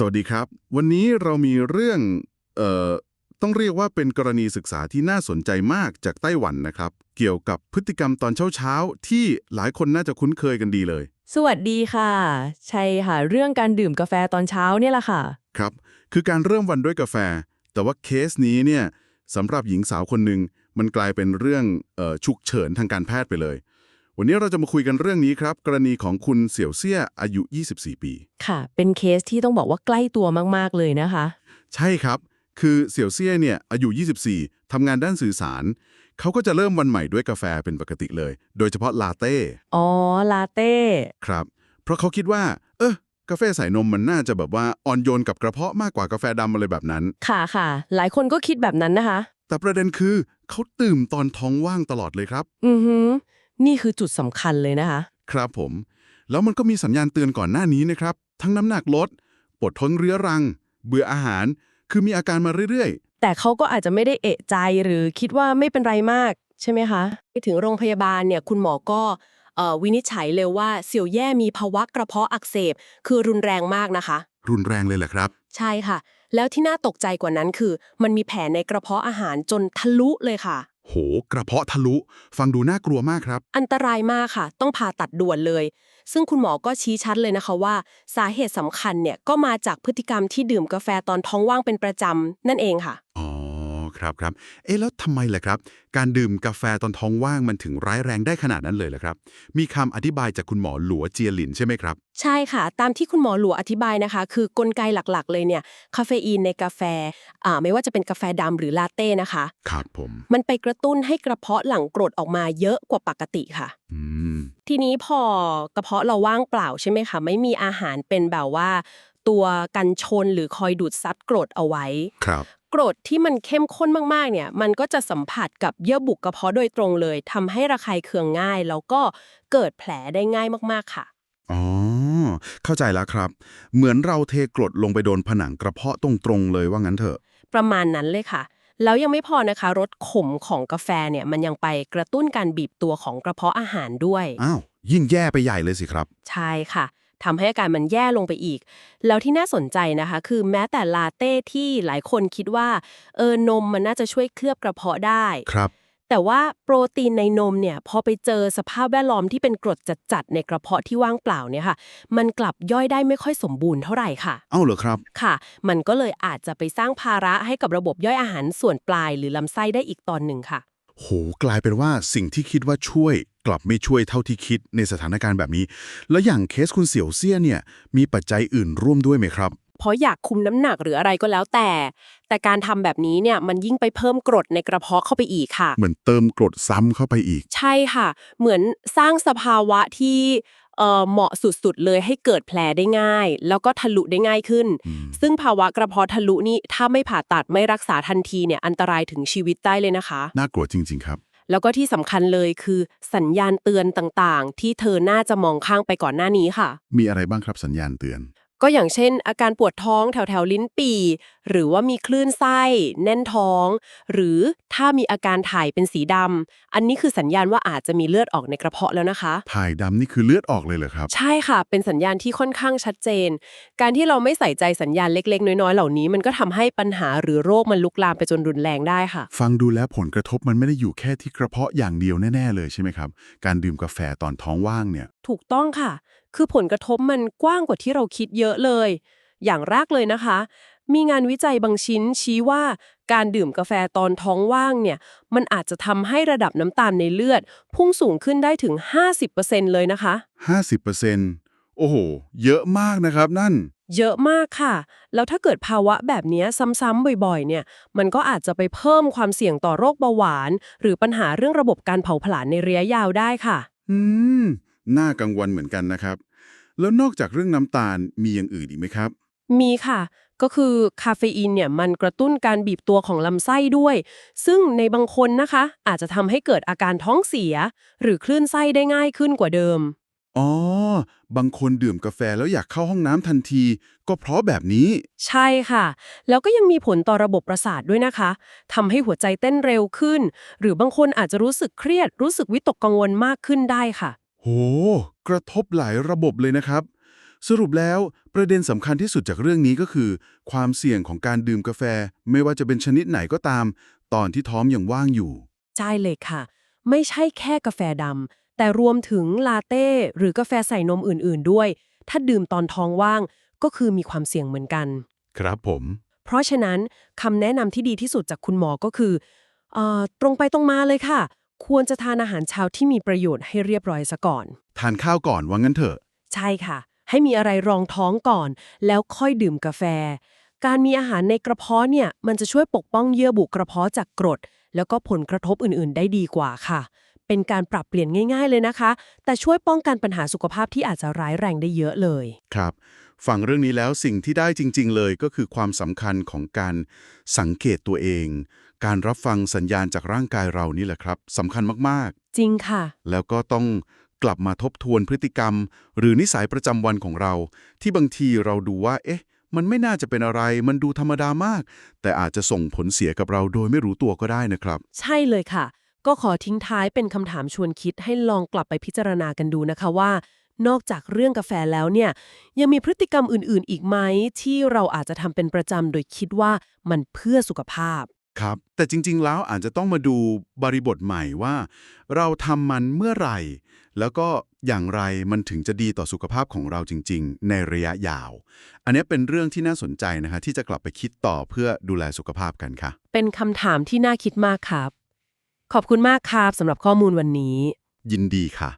สวัสดีครับ วันนี้เรามีเรื่องเอ่อต้องเรียกว่าเป็นกรณีศึกษาที่น่าสนใจมากจากไต้หวันนะครับ เกี่ยวกับพฤติกรรมตอนเช้าๆ ที่หลายคนน่าจะคุ้นเคยกันดีเลย สวัสดีค่ะ ใช่ค่ะ เรื่องการดื่มกาแฟตอนเช้าเนี่ยแหละค่ะ ครับ คือการเริ่มวันด้วยกาแฟ แต่ว่าเคสนี้เนี่ยสำหรับหญิงสาวคนหนึ่งมันกลายเป็นเรื่องเออฉุกเฉินทางการแพทย์ไปเลย วันนี้เราจะมาคุยกันเรื่องนี้ครับ กรณีของคุณเสี่ยวเซี่ยอายุ 24 ปี ค่ะ เป็นเคสที่ต้องบอกว่าใกล้ตัวมากๆเลยนะคะ ใช่ครับ คือเสี่ยวเซี่ยเนี่ยอายุ 24 ทำงานด้านสื่อสาร เขาก็จะเริ่มวันใหม่ด้วยกาแฟเป็นปกติเลย โดยเฉพาะลาเต้ อ๋อ ลาเต้ ครับ เพราะเขาคิดว่า เออกาแฟใส่นมมันน่าจะแบบว่าอ่อนโยนกับกระเพาะมากกว่ากาแฟดำอะไรแบบนั้น ค่ะค่ะ หลายคนก็คิดแบบนั้นนะคะ แต่ประเด็นคือเขาตื่มตอนท้องว่างตลอดเลยครับ อือหือ นี่คือจุดสำคัญเลยนะคะ ครับผม แล้วมันก็มีสัญญาณเตือนก่อนหน้านี้นะครับ ทั้งน้ำหนักลด ปวดท้องเรื้อรัง เบื่ออาหาร คือมีอาการมาเรื่อยแต่เขาก็อาจจะไม่ได้เอะใจหรือคิดว่าไม่เป็นไรมากใช่ไหมคะไปถึงโรงพยาบาลเนี่ยคุณหมอก็เอ่อวินิจฉัยเลยว่าเสี่ยวแย่มีภาวะกระเพาะอักเสบ คือรุนแรงมากนะคะๆรุนแรงเลยแหละครับ ใช่ค่ะ แล้วที่น่าตกใจกว่านั้นคือ มันมีแผลในกระเพาะอาหารจนทะลุเลยค่ะ โห กระเพาะทะลุ ฟังดูน่ากลัวมากครับ อันตรายมากค่ะ ต้องผ่าตัดด่วนเลย ซึ่งคุณหมอก็ชี้ชัดเลยนะคะว่า สาเหตุสำคัญเนี่ยก็มาจากพฤติกรรมที่ดื่มกาแฟตอนท้องว่างเป็นประจำนั่นเองค่ะ ครับครับ เอ๊ะแล้วทำไมล่ะครับ การดื่มกาแฟตอนท้องว่างมันถึงร้ายแรงได้ขนาดนั้นเลยล่ะครับ มีคำอธิบายจากคุณหมอหลัวเจียหลินใช่ไหมครับ ใช่ค่ะ ตามที่คุณหมอหลัวอธิบายนะคะ คือกลไกหลักๆ เลยเนี่ยคาเฟอีนในกาแฟอ่าไม่ว่าจะเป็นกาแฟดำหรือลาเต้นะคะครับผมมันไปกระตุ้นให้กระเพาะหลั่งกรดออกมาเยอะกว่าปกติค่ะอืมทีนี้พอกระเพาะเราว่างเปล่าใช่ไหมคะไม่มีอาหารเป็นแบบว่าตัวกันชนหรือคอยดูดซัดกรดเอาไว้ครับ กรดที่มันเข้มข้นมากๆ เนี่ย มันก็จะสัมผัสกับเยื่อบุกระเพาะโดยตรงเลยทำให้ระคายเคืองง่าย แล้วก็เกิดแผลได้ง่ายมากๆค่ะ อ๋อ เข้าใจแล้วครับ เหมือนเราเทกรดลงไปโดนผนังกระเพาะตรงๆเลยว่างั้นเถอะ ประมาณนั้นเลยค่ะ แล้วยังไม่พอนะคะรสขมของกาแฟเนี่ยมันยังไปกระตุ้นการบีบตัวของกระเพาะอาหารด้วย อ้าว ยิ่งแย่ไปใหญ่เลยสิครับ ใช่ค่ะ ทำให้อาการมันแย่ลงไปอีก แล้วที่น่าสนใจนะคะ คือแม้แต่ลาเต้ที่หลายคนคิดว่าเออนมมันน่าจะช่วยเคลือบกระเพาะได้ครับแต่ว่าโปรตีนในนมเนี่ยพอไปเจอสภาพแวดล้อมที่เป็นกรดจัดๆในกระเพาะที่ว่างเปล่าเนี่ยค่ะ มันกลับย่อยได้ไม่ค่อยสมบูรณ์เท่าไหร่ค่ะ เอ้าเหรอครับค่ะ มันก็เลยอาจจะไปสร้างภาระให้กับระบบย่อยอาหารส่วนปลายหรือลำไส้ได้อีกตอนหนึ่งค่ะ โหกลายเป็นว่าสิ่งที่คิดว่าช่วย กลับไม่ช่วยเท่าที่คิดในสถานการณ์แบบนี้ แล้วอย่างเคสคุณเสี่ยวเซี่ยเนี่ยมีปัจจัยอื่นร่วมด้วยไหมครับ เพราะอยากคุมน้ำหนักหรืออะไรก็แล้วแต่ แต่การทำแบบนี้เนี่ยมันยิ่งไปเพิ่มกรดในกระเพาะเข้าไปอีกค่ะ เหมือนเติมกรดซ้ำเข้าไปอีก ใช่ค่ะ เหมือนสร้างสภาวะที่เอ่อเหมาะสุดๆ เลยให้เกิดแผลได้ง่าย แล้วก็ทะลุได้ง่ายขึ้นอืมซึ่งภาวะกระเพาะทะลุนี่ถ้าไม่ผ่าตัดไม่รักษาทันทีเนี่ยอันตรายถึงชีวิตได้เลยนะคะ น่ากลัวจริง ๆ ครับ แล้วก็ที่สำคัญเลยคือสัญญาณเตือนต่างๆ ที่เธอน่าจะมองข้างไปก่อนหน้านี้ค่ะ มีอะไรบ้างครับสัญญาณเตือน ก็อย่างเช่น อาการปวดท้องแถวแถวๆลิ้นปี่ หรือว่ามีคลื่นไส้ แน่นท้อง หรือถ้ามีอาการถ่ายเป็นสีดำ อันนี้คือสัญญาณว่าอาจจะมีเลือดออกในกระเพาะแล้วนะคะ ถ่ายดำนี่คือเลือดออกเลยเหรอครับ ใช่ค่ะ เป็นสัญญาณที่ค่อนข้างชัดเจน การที่เราไม่ใส่ใจสัญญาณเล็ก ๆ น้อย ๆ เหล่านี้ มันก็ทำให้ปัญหาหรือโรคมันลุกลามไปจนรุนแรงได้ค่ะ ฟังดูแล้วผลกระทบมันไม่ได้อยู่แค่ที่กระเพาะอย่างเดียวแน่ ๆ เลยใช่ไหมครับ การดื่มกาแฟตอนท้องว่างเนี่ย ถูกต้องค่ะ คือผลกระทบมันกว้างกว่าที่เราคิดเยอะเลย อย่างแรกเลยนะคะ มีงานวิจัยบางชิ้นชี้ว่าการดื่มกาแฟตอนท้องว่างเนี่ย มันอาจจะทำให้ระดับน้ำตาลในเลือด พุ่งสูงขึ้นได้ถึง 50%เลยนะคะ 50%โอ้โห เยอะมากนะครับนั่น เยอะมากค่ะ แล้วถ้าเกิดภาวะแบบเนี้ยซ้ำๆบ่อยๆ เนี่ย มันก็อาจจะไปเพิ่มความเสี่ยงต่อโรคเบาหวาน หรือปัญหาเรื่องระบบการเผาผลาญในระยะยาวได้ค่ะ อืม น่ากังวลเหมือนกันนะครับ แล้วนอกจากเรื่องน้ำตาลมีอย่างอื่นอีกไหมครับ มีค่ะ ก็คือคาเฟอีนเนี่ยมันกระตุ้นการบีบตัวของลำไส้ด้วย ซึ่งในบางคนนะคะ อาจจะทำให้เกิดอาการท้องเสีย หรือคลื่นไส้ได้ง่ายขึ้นกว่าเดิม อ๋อ บางคนดื่มกาแฟแล้วอยากเข้าห้องน้ำทันที ก็เพราะแบบนี้ ใช่ค่ะ แล้วก็ยังมีผลต่อระบบประสาทด้วยนะคะทำให้หัวใจเต้นเร็วขึ้น หรือบางคนอาจจะรู้สึกเครียด รู้สึกวิตกกังวลมากขึ้นได้ค่ะโห กระทบหลายระบบเลยนะครับ สรุปแล้วประเด็นสำคัญที่สุดจากเรื่องนี้ก็คือ ความเสี่ยงของการดื่มกาแฟ ไม่ว่าจะเป็นชนิดไหนก็ตาม ตอนที่ท้องยังว่างอยู่ ใช่เลยค่ะ ไม่ใช่แค่กาแฟดำแต่รวมถึงลาเต้หรือกาแฟใส่นมอื่น ๆ ด้วย ถ้าดื่มตอนท้องว่างก็คือมีความเสี่ยงเหมือนกัน ครับผม เพราะฉะนั้นคำแนะนำที่ดีที่สุดจากคุณหมอก็คือเออตรงไปตรงมาเลยค่ะ ควรจะทานอาหารเช้าที่มีประโยชน์ให้เรียบร้อยซะก่อน ทานข้าวก่อนว่างั้นเถอะ ใช่ค่ะ ให้มีอะไรรองท้องก่อน แล้วค่อยดื่มกาแฟ การมีอาหารในกระเพาะเนี่ยมันจะช่วยปกป้องเยื่อบุกระเพาะจากกรด แล้วก็ผลกระทบอื่นๆ ได้ดีกว่าค่ะ เป็นการปรับเปลี่ยนง่าย ๆ เลยนะคะ แต่ช่วยป้องกันปัญหาสุขภาพที่อาจจะร้ายแรงได้เยอะเลย ครับ ฟังเรื่องนี้แล้วสิ่งที่ได้จริง ๆ เลยก็คือความสำคัญของการสังเกตตัวเอง การรับฟังสัญญาณจากร่างกายเรานี่แหละครับสำคัญมากจริงค่ะ ๆ แล้วก็ต้องกลับมาทบทวนพฤติกรรม หรือนิสัยประจำวันของเรา ที่บางทีเราดูว่า เอ๊ะ มันไม่น่าจะเป็นอะไร มันดูธรรมดามาก แต่อาจจะส่งผลเสียกับเราโดยไม่รู้ตัวก็ได้นะครับ ใช่เลยค่ะ ก็ขอทิ้งท้ายเป็นคำถามชวนคิดให้ลองกลับไปพิจารณากันดูนะคะว่า นอกจากเรื่องกาแฟแล้วเนี่ยยังมีพฤติกรรมอื่นๆ อีกไหมที่เราอาจจะทำเป็นประจำโดยคิดว่ามันเพื่อสุขภาพ ครับ แต่จริง ๆ แล้วอาจจะต้องมาดูบริบทใหม่ว่า เราทำมันเมื่อไหร่ แล้วก็อย่างไรมันถึงจะดีต่อสุขภาพของเราจริง ๆ ในระยะยาว อันนี้เป็นเรื่องที่น่าสนใจนะฮะที่จะกลับไปคิดต่อเพื่อดูแลสุขภาพกันค่ะ เป็นคำถามที่น่าคิดมากครับ ขอบคุณมากครับสำหรับข้อมูลวันนี้ ยินดีค่ะ